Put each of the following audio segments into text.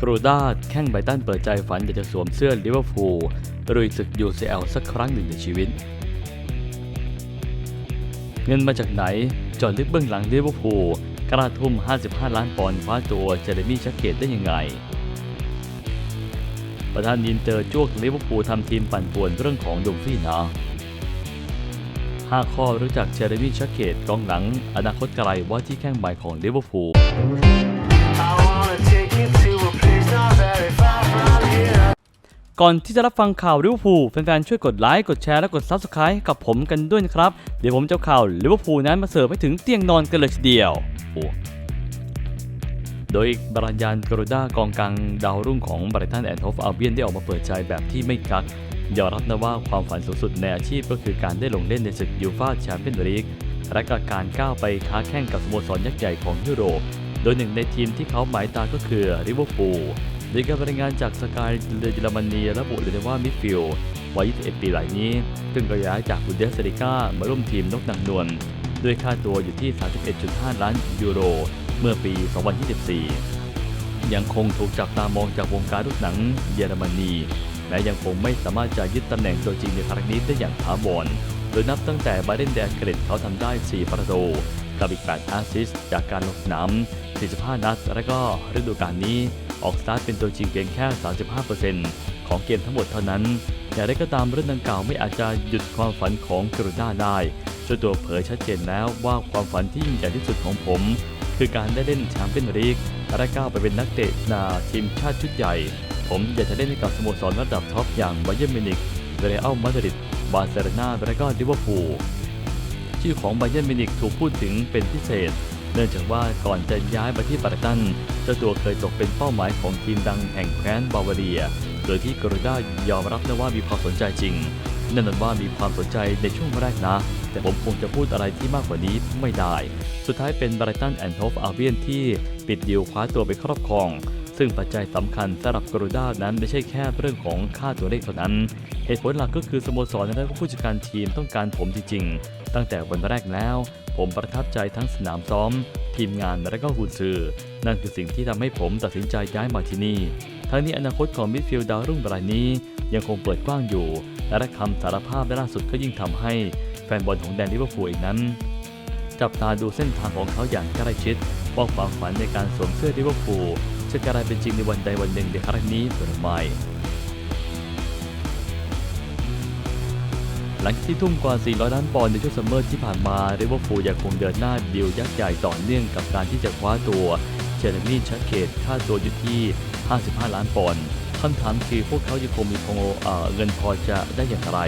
กรูด้าแข้งไบตันเปิดใจฝันอยากจะสวมเสื้อลิเวอร์พูลลุยศึก UCL สักครั้งหนึ่งในชีวิต เงินมาจากไหนจอดลึกเบื้องหลังลิเวอร์พูลกระทุ่ม 55 ล้านปอนด์คว้าตัวเจเรมี่ชักเกตได้ยังไง ประธานยินเตอร์จวกลิเวอร์พูลทำทีมปั่นป่วนเรื่องของดุมฟี่นา5ข้อรู้จักเจเรมี่ชักเกตกองหลัง อนาคตไกลว่าที่แข้งใหม่ของลิเวอร์พูล ก่อนที่จะรับฟังข่าวลิเวอร์พูลแฟนๆช่วยกดไลค์กดแชร์และกด Subscribe กับผมกันด้วยนะครับ เดี๋ยวผมจะเอาข่าวลิเวอร์พูลนั้นมาเสิร์ฟให้ถึงเตียงนอนกันเลยทีเดียวโอ้โดยบรัญญาณกรุด้ากองกลางดาวรุ่งของบริตันแอนด์โทฟอัลเบียนได้ออกมาเปิดใจแบบที่ไม่กักยอมรับนะว่าความฝันสูงสุดในอาชีพก็คือการได้ลงเล่นในศึกยูฟ่าแชมเปี้ยนส์ลีกและกการก้าวไปค้าแข่งกับสโมสรยักษ์ใหญ่ของยุโรป โดยหนึ่งในทีมที่เขาหมายตาก็คือลิเวอร์พูล โดยการรายงานจากสกายเยอรมนีระบุเลยว่ามิดฟิลด์วัย 21 ปีรายนี้ซึ่งก็ย้ายจากบุนเดสลิก้ามาร่วมทีมนกนางนวลด้วยค่าตัวอยู่ที่ 31.5 ล้านยูโร เมื่อปี 2024 ยังคงถูกจับตามองจากวงการลูกหนังเยอรมนี และยังคงไม่สามารถจะยึดตำแหน่งตัวจริงในครั้งนี้ได้อย่างถาวรโดยนับตั้งแต่บาเดนแดนเกรดเขาทำได้ 4 ประตู กับอีก8แอสซิสจากการลงสนาม 45 นัด และก็ฤดูกาลนี้ออกสตาร์ทเป็นตัวจริงเพียงแค่ 35%ของเกมทั้งหมดเท่านั้น อย่างไรก็ตามเรื่องดังกล่าวไม่อาจจะหยุดความฝันของกรุณาได้เจ้าตัวเผยชัดเจนแล้วว่าความฝันที่ยิ่งใหญ่ที่สุดของผม คือการได้เล่นแชมเปี้ยนลีกและก้าวไปเป็นนักเตะนาทีมชาติชุดใหญ่ ผมอยากจะเล่นให้กับสโมสรระดับท็อปอย่างไบเยร์นมิวนิกเรอัลมาดริดบาร์เซโลนาและก็ลิเวอร์พูลชื่อของไบเยร์นมิวนิกถูกพูดถึงเป็นพิเศษ เนื่องจากว่าก่อนจะย้ายไปที่บาร์ตันเจ้าตัวเคยตกเป็นเป้าหมายของทีมดังแห่งแคว้นบาวาเรีย โดยที่กรุด้ายอมรับนะว่ามีความสนใจจริงแน่นอนว่ามีความสนใจในช่วงแรกนะ แต่ผมคงจะพูดอะไรที่มากกว่านี้ไม่ได้ สุดท้ายเป็นบารตันแอนด์โทฟอาเวียนที่ปิดดีลคว้าตัวไปครอบครอง ซึ่งปัจจัยสำคัญสำหรับกรูด้านั้นไม่ใช่แค่เรื่องของค่าตัวเลขเท่านั้น เหตุผลหลักก็คือสโมสรและผู้จัดการทีมต้องการผมจริงๆ ตั้งแต่วันแรกแล้ว ผมประทับใจทั้งสนามซ้อม ทีมงานและก็หุ่นสื่อ นั่นคือสิ่งที่ทำให้ผมตัดสินใจย้ายมาที่นี่ ทั้งนี้อนาคตของมิดฟิลด์ดาวรุ่งรายนี้ ยังคงเปิดกว้างอยู่ และคำสารภาพล่าสุดก็ยิ่งทำให้แฟนบอลของแดนลิเวอร์พูลเองนั้นจับตาดูเส้นทางของเขาอย่างใกล้ชิดว่าความฝันในการสวมเสื้อลิเวอร์พูล จะกลายเป็นจริงในวันใดวันหนึ่งในครั้งนี้หรือไม่ หลังที่ทุ่มกว่า 400 ล้านปอนด์ในช่วงซัมเมอร์ที่ผ่านมาลิเวอร์พูลยังคงเดินหน้าดีลยักษ์ใหญ่ต่อเนื่องกับการที่จะคว้าตัวเจเรมี่ชักเกตค่าตัวอยู่ที่ 55 ล้านปอนด์คำถามคือพวกเขายังคงมีพอเเงินพอจะได้อย่างไร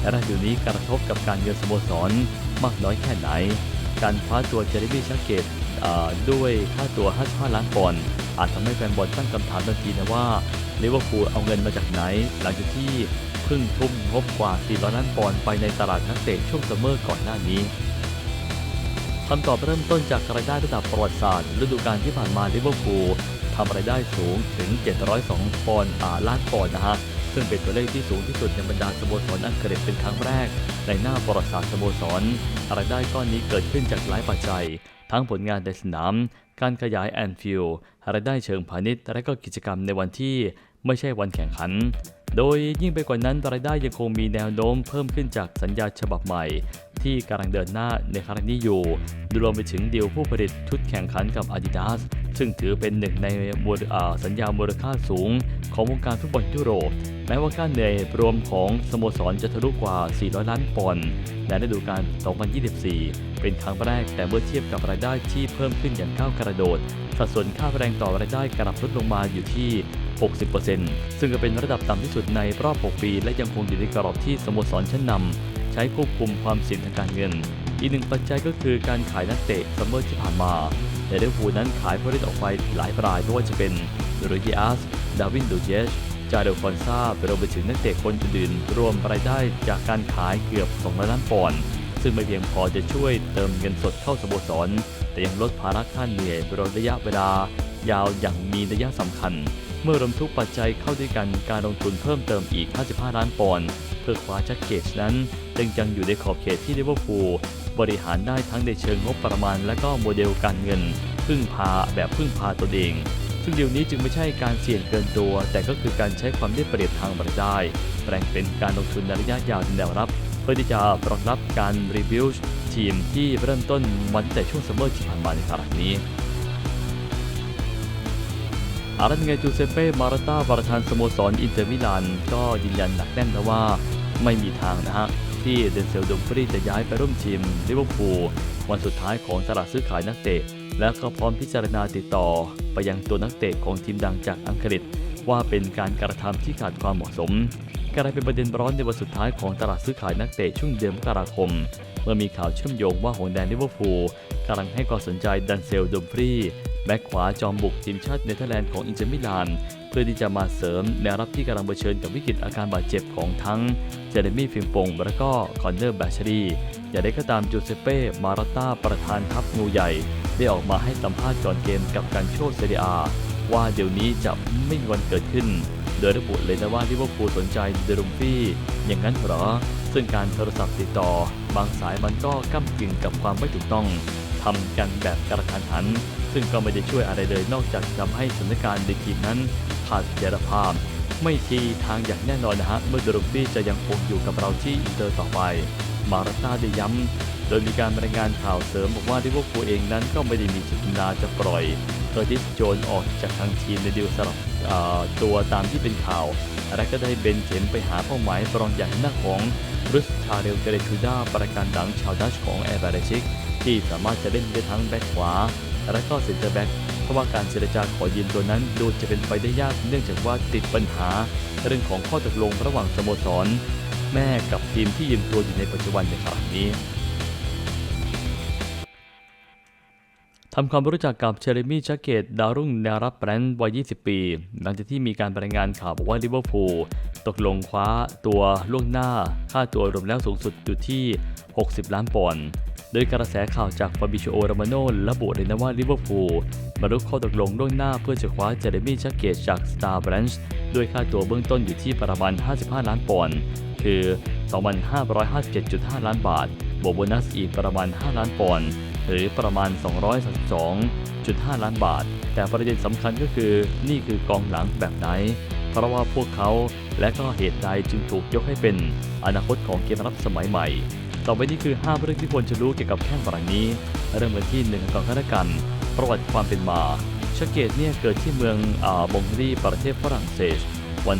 และดีลนี้กระทบกับการเงินสโมสรมากน้อยแค่ไหน การคว้าตัวเจเรมี่ชักเกต ด้วยค่าตัว 55 ล้านปอนด์อาจทำให้แฟนบอลตั้งคำถามทันทีนะว่าลิเวอร์พูลเอาเงินมาจากไหน หลังจากที่เพิ่งทุ่มงบกว่า 400 ล้านปอนด์ไปในตลาดนักเตะช่วงซัมเมอร์ก่อนหน้านี้คำตอบเริ่มต้นจากรายได้ระดับประวัติศาสตร์ฤดูกาลที่ผ่านมาลิเวอร์พูลทำรายได้สูงถึง 702 ปอนด์ล้านปอนด์นะฮะ ซึ่งเป็นตัวเลขที่สูงที่สุดในบรรดาสโมสรอังกฤษเป็นครั้งแรก ในหน้าประวัติศาสตร์สโมสรรายได้ก้อนนี้เกิดขึ้นจากหลายปัจจัย ทั้งผลงานในสนาม การขยายแอนฟิลด์รายได้เชิงพาณิชย์ และก็กิจกรรมในวันที่ไม่ใช่วันแข่งขัน โดยยิ่งไปกว่านั้นรายได้ยังคงมีแนวโน้มเพิ่มขึ้นจากสัญญาฉบับใหม่ ที่กำลังเดินหน้าในครั้งนี้อยู่รวมไปถึงดีลผู้ผลิตชุดแข่งขันกับ Adidas ซึ่งถือเป็นหนึ่งในสัญญามูลค่าสูงของวงการฟุตบอลยุโรป แม้ว่าค่าเหนื่อยรวมของสโมสรจะทะลุกว่า 400 ล้านปอนด์ในฤดูกาล 2024 เป็นครั้งแรกแต่เมื่อเทียบกับรายได้ที่เพิ่มขึ้นอย่างก้าวกระโดด สัดส่วนค่าแรงต่อรายได้กลับลดลงมาอยู่ที่ 60%ซึ่งก็เป็นระดับต่ำที่สุดในรอบ 6 ปี และยังคงอยู่ในกรอบที่สโมสรชั้นนำใช้ควบคุมความเสี่ยงทางการเงิน อีกหนึ่งปัจจัยก็คือการขายนักเตะซัมเมอร์ที่ผ่านมาแต่ลิเวอร์พูลนั้นขายผู้เล่นออกไปหลายรายไม่ว่าจะเป็นรูดิอาส ดาวินดูเจชจาเดลฟอนซาไปรวมไปถึงนักเตะคนอื่นรวมรายได้จากการขายเกือบ2ล้านปอนด์ซึ่งไม่เพียงพอจะช่วยเติมเงินสดเข้าสโมสร แต่ยังลดภาระค่าเหนื่อยไประยะเวลายาวอย่างมีนัยสำคัญ เมื่อรวมทุกปัจจัยเข้าด้วยกันการลงทุนเพิ่มเติมอีก 55 ล้านปอนด์เพื่อคว้าแจ็คเกตนั้นยังยังอยู่ในขอบเขตที่ลิเวอร์พูล บริหารได้ทั้งในเชิงงบประมาณ และก็โมเดลการเงิน พึ่งพาแบบพึ่งพาตัวเอง ซึ่งเดีลนี้จึงไม่ใช่การเสี่ยงเกินตัว แต่ก็คือการใช้ความได้เปรียบทางบริได้แปลงเป็นการลงทุนในระยะยาวในแนวรับ เพื่อที่จะรองรับการรีวิวทีมที่เริ่มต้นวันแต่ช่วงซัมเมอร์ที่ผ่านมาในครั้งนี้อารันเงจูเซเป้ มาราตาประธานสโมสรอินเตอร์มิลานก็ยืนยันหนักแน่นนะว่าไม่มีทางนะฮะ ที่เดนเซลดุมฟรีจะย้ายไปร่วมทีมลิเวอร์พูลวันสุดท้ายของตลาดซื้อขายนักเตะ และก็พร้อมพิจารณาติดต่อ ไปยังตัวนักเตะของทีมดังจากอังกฤษ ว่าเป็นการกระทำที่ขาดความเหมาะสมกลายเป็นประเด็นร้อนในวันสุดท้ายของตลาดซื้อขายนักเตะช่วงเดือนมกราคม เมื่อมีข่าวเชื่อมโยงว่าหงแดนลิเวอร์พูลกำลังให้ความสนใจดันเซลดมฟรีแบ็คขวาจอมบุกทีมชาติเนเธอร์แลนด์ของอินเตอร์มิลาน พื่อที่จะมาเสริมแนวรับที่กำลังเผชิญกับวิกฤตอาการบาดเจ็บของทั้งเจเรมี่ฟิมปงและก็คอนเนอร์แบชรีอย่าได้ก็ตามจูเซเป้มาราต้าประธานทัพงูใหญ่ ได้ออกมาให้สัมภาษณ์ก่อนเกมกับการโชว์เซเรียว่าเดี๋ยวนี้จะไม่มีวันเกิดขึ้น โดยระบุเลยนะว่าลิเวอร์พูลสนใจเดรุมฟี่อย่างนั้นหรอ ซึ่งการโทรศัพท์ติดต่อ บางสายมันก็ก้ากึ่งกับความไม่ถูกต้องทำกันแบบกระทันหัน ซึ่งก็ไม่ได้ช่วยอะไรเลยนอกจากทำให้สถานการณ์ในทีมนั้นขาดเสถียรภาพ ไม่ทีทางอย่างแน่นอนนะฮะเมื่อดรุมฟี่จะยังคงอยู่กับเราที่อินเตอร์ต่อไป มาราต้าได้ย้ำโดยมีการรายงานข่าวเสริมบอกว่าลิเวอร์พูลเองนั้นก็ไม่ได้มีเจตนาจะปล่อยเออร์ติสโจนออกจากทางทีมในดีลสลับตัวตามที่เป็นข่าวและก็ได้เบนเข็มไปหาเป้าหมายรองอย่างหน้าของรุสชาเรลเกเรทูดาประการดังชาวดัชของแอร์บาเรชิกที่สามารถจะเล่นได้ทั้งแบ็คขวา และก็เซนเตอร์แบ็คเพราะว่าการเจรจาขอยืมตัวนั้นดูจะเป็นไปได้ยากเนื่องจากว่าติดปัญหา เรื่องของข้อตกลงระหว่างสโมสร แม่กับทีมที่ยืมตัวอยู่ในปัจจุบันในครั้งนี้ทำความรู้จักกับเชเรมี่แจ็คเกตดาวรุ่งแนวรับแบรนด์วัย 20 ปี หลังจากที่มีการรายงานข่าวบอกว่าลิเวอร์พูลตกลงคว้าตัวล่วงหน้า ค่าตัวรวมแล้วสูงสุดอยู่ที่ 60 ล้านปอนด์ โดยกระแสข่าวจากฟาบิโชโอรามโนระบุเลยนะว่าลิเวอร์พูลบรรลุข้อตกลงล่วงหน้าเพื่อจะคว้าเจเรมี่แจ็คเกตจากสตาร์บรันช์ด้วยค่าตัวเบื้องต้นอยู่ที่ประมาณ 55 ล้านปอนด์คือ 2,557.5 ล้านบาท บวกโบนัสอีกประมาณ 5 ล้านปอนด์หรือประมาณ 232.5 ล้านบาท แต่ประเด็นสำคัญก็คือนี่คือกองหลังแบบไหน เพราะว่าพวกเขาและก็เหตุใดจึงถูกยกให้เป็นอนาคตของเกมรับสมัยใหม่ ต่อไปนี้คือ 5 เรื่องที่ควรจะรู้เกี่ยวกับแข้งฝรั่งนี้ เริ่มกันที่หนึ่งก่อนข้าราชกันประวัติความเป็นมาชาเกตเนี่ยเกิดที่เมืองอบงรีประเทศฝรั่งเศส วัน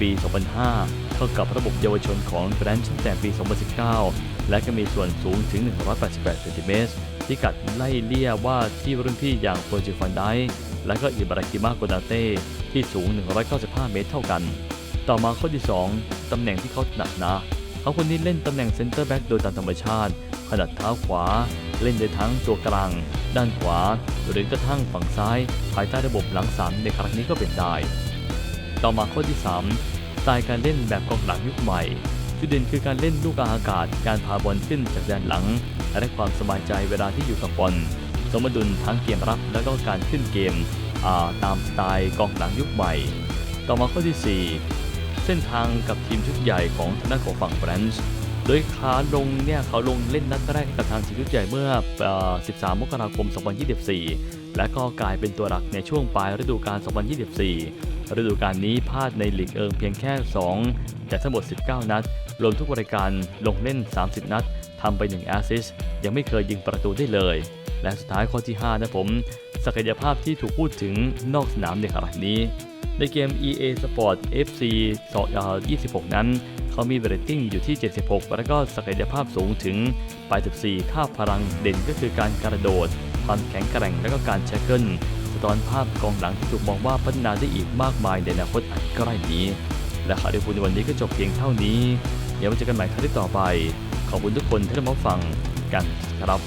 ปี 2005เข้ากับระบบเยาวชนของแบรนด์ตั้งแต่ปี 2019 และก็มีส่วนสูงถึง 188เซนติเมตรที่กัดไล่เลี่ยว่าที่รุ่นพี่อย่างโปรจิฟันไดและก็อิบรากิมาโกนาเต้ที่สูง 195 เมตรเท่ากัน ต่อมาข้อที่ 2 ตำแหน่งที่เขาถนัดนะ เขาคนนี้เล่นตำแหน่งเซนเตอร์แบ็กโดยตามธรรมชาติขนาดเท้าขวา เล่นได้ทั้งตัวกลาง ด้านขวา หรือกระทั่งฝั่งซ้าย ภายใต้ระบบหลังสามในครั้งนี้ก็เป็นได้ ต่อมาข้อที่ 3 สไตล์การเล่นแบบกองหลังยุคใหม่จุดเด่นคือการเล่นลูกอากาศ การพาบอลขึ้นจากแดนหลัง และความสบายใจเวลาที่อยู่กับบอลสมดุลทั้งเกมรับและก็การขึ้นเกมตามสไตล์กองหลังยุคใหม่ ต่อมาข้อที่ 4 เส้นทางกับทีมชุดใหญ่ของทางด้านของฝั่งแฟรนช์โดยขาลงเนี่ยเขาลงเล่นนัดแรกกับทางทีมชุดใหญ่เมื่ออ13 มกราคม 2024 และก็กลายเป็นตัวหลักในช่วงปลายฤดูกาล 2024 ฤดูกาลนี้พลาดในลีกเอิงเพียงแค่ 2 จากทั้งหมด 19 นัด รวมทุกรายการลงเล่น 30 นัดทำไป 1 แอสซิสยังไม่เคยยิงประตูได้เลย และสุดท้ายข้อที่ 5 นะผม ศักยภาพที่ถูกพูดถึงนอกสนามในขณะนี้ ในเกม EA Sport FC 26 นั้น เขามีเรตติ้งอยู่ที่ 76 แล้วก็ศักยภาพสูงถึง 84 ค่าพลังเด่นก็คือการกระโดด ความแข็งแกร่งและก็การแชกเกิลสะท้อนภาพกองหลังที่ถูกมองว่าพัฒนาได้อีกมากมายในอนาคตอันใกล้นี้ และข่าวที่พูดในวันนี้ก็จบเพียงเท่านี้ เดี๋ยวมาเจอกันใหม่ครั้งที่ต่อไป ขอบคุณทุกคนที่ได้มาฟังกันครับ